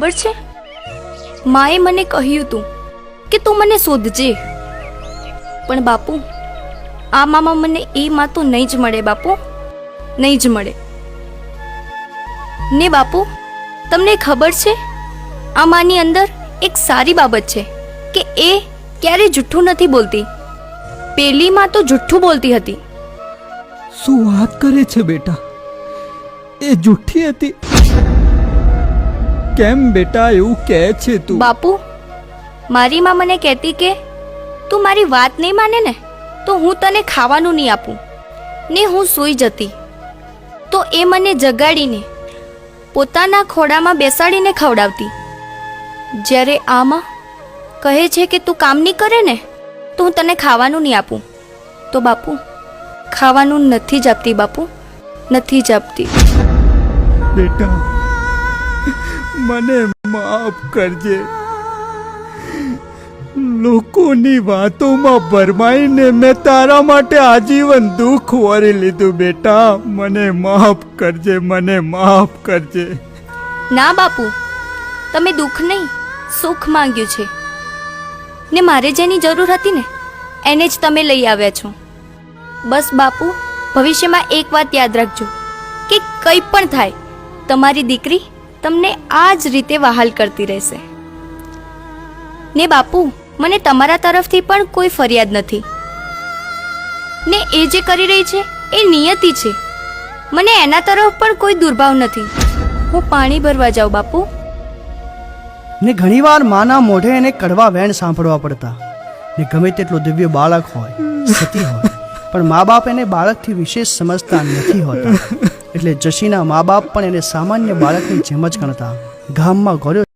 ખબર છે? માએ મને કહ્યું તું કે તું મને શોધજે. પણ બાપુ, આ મામા મને એ માં તો નહીં જ મળે બાપુ. નહીં જ મળે. ને બાપુ, તમને ખબર છે, આ માની અંદર એક સારી બાબત છે કે એ ક્યારે જૂઠું નથી બોલતી. પેલી માં તો જૂઠું બોલતી હતી. શું વાત કરે છે બેટા? એ જુઠ્ઠી હતી. કેમ બેટા એવું કહે છે તું? બાપુ મારી માં મને કહેતી કે તું મારી વાત નહીં માને ને તો હું તને ખાવાનું નહીં આપું ને હું સૂઈ જતી. તો એ મને જગાડીને પોતાના ખોડામાં બેસાડીને ખવડાવતી. જ્યારે આમાં કહે છે કે તું કામ નહીં કરે ને તો હું તને ખાવાનું નહીં આપું. તો બાપુ ખાવાનું નથી જ આપતી બાપુ નથી જ આપતી. બેટા મને માફ કરજે. લોકોની વાતોમાં ભરમાઈને મેં તારા માટે આજીવન દુઃખ વરી લીધું બેટા. મને માફ કરજે, મને માફ કરજે. ના બાપુ, તમે દુઃખ નહીં, સુખ માંગ્યું છે. ને મારે જેની જરૂર હતી ને, એને જ તમે લઈ આવ્યા છો. બસ બાપુ, ભવિષ્યમાં એક વાત યાદ રાખજો, કે કંઈ પણ થાય, તમારી દીકરી તમને આ જ રીતે વહાલ કરતી રહેશે. ને બાપુ, મને તમારા તરફથી પણ કોઈ ફરિયાદ નથી. ને એ જે કરી રહી છે, એ નિયતિ છે. મને એના તરફ પણ કોઈ દુર્ભાવ નથી. હું પાણી ભરવા જાઉં, બાપુ. ને ઘણીવાર માના મોઢે એને કડવા વેણ સાંભળવા પડતા. ને ગમે તેટલો દિવ્ય બાળક હોય, સતી હોય, પણ મા બાપ એને બાળકથી વિશેષ સમજતા નથી હોતા. એટલે જશીના મા બાપ પણ એને સામાન્ય બાળકની જેમ જ ગણતા. ગામમાં ગોળ્યો